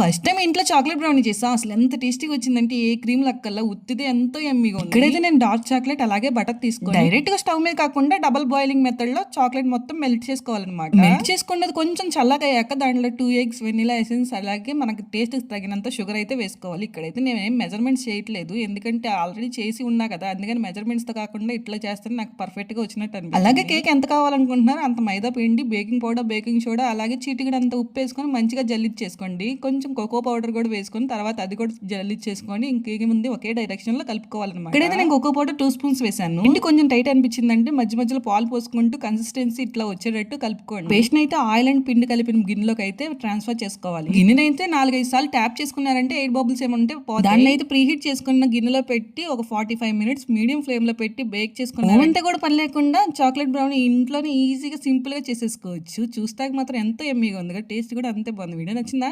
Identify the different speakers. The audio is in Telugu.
Speaker 1: ఫస్ట్ టైం ఇంట్లో చాక్లెట్ బ్రౌనీ చేసా. అసలు ఎంత టేస్టీగా వచ్చిందంటే ఏ క్రీమ్ లక్కల్లా ఉత్తిదే ఎంతో ఎమ్మిగా ఉంది. ఇక్కడైతే నేను డార్క్ చాక్లెట్ అలాగే బటర్ తీసుకుని డైరెక్ట్గా స్టవ్ మీద కాకుండా డబల్ బాయిలింగ్ మెథడ్లో చాక్లెట్ మొత్తం మెల్ట్ చేసుకోవాలన్నమాట. మెల్ట్ చేసుకున్నది కొంచెం చల్లగా అయ్యాక దాంట్లో టూ ఎగ్స్ వెనిలా ఎసెన్స్ అలాగే మనకి టేస్ట్ తగినంత షుగర్ అయితే వేసుకోవాలి. ఇక్కడైతే నేను ఏం మెజర్మెంట్స్ చేయట్లేదు. ఎందుకంటే ఆల్రెడీ చేసి ఉన్నా కదా అందుకని మెజర్మెంట్స్తో కాకుండా ఇట్లా చేస్తే నాకు పర్ఫెక్ట్గా వచ్చినట్టు అనిపిస్తుంది. అలాగే కేక్ ఎంత కావాలనుకుంటున్నారో అంత మైదా పిండి బేకింగ్ పౌడర్ బేకింగ్ సోడా అలాగే చీటికడ అంత ఉప్పు వేసుకొని మంచిగా జల్లిచ్చేసుకోండి. కొంచెం కోకో పౌడర్ కూడా వేసుకొని తర్వాత అది కూడా జల్లిచ్చేసుకొని ఇంకేమి ఉంది ఒకే డైరెక్షన్లో కలుపుకోవాలన్నమాట. ఇక్కడైతే నేను కోకో పౌడర్ టూ స్పూన్స్ వేసాను పిండి కొంచెం టైట్ అనిపించిందంటే మధ్య మధ్యలో పాలు పోసుకుంటూ కన్సిస్టెన్సీ ఇట్లా వచ్చేటట్టు కలుపుకోండి. పేస్ట్ అయితే ఆయిల్ అండ్ పిండి కలిపిన గిన్నెలోకి అయితే ట్రాన్స్ఫర్ చేసుకోవాలి. గిన్నెని అయితే నాలుగైదు సార్లు ట్యాప్ చేసుకున్నారంటే ఎయిట్ బబుల్స్ ఏమంటే. దాన్ని అయితే ప్రీ హీట్ చేసుకున్న గిన్నెలో పెట్టి ఒక ఫార్టీ ఫైవ్ మినిట్స్ మీడియం ఫ్లేమ్లో పెట్టి బేక్ చేసుకున్నాం అంతే కూడా పని లేకుండా చాక్లెట్ బ్రౌనీ ఇంట్లోనే ఈజీగా సింపుల్గా చేసేసుకోవచ్చు. చూస్తాక మాత్రం ఎంతో ఎమ్మీగా ఉంది టేస్ట్ కూడా అంతే బాగుంది. వీడియో నచ్చిందా?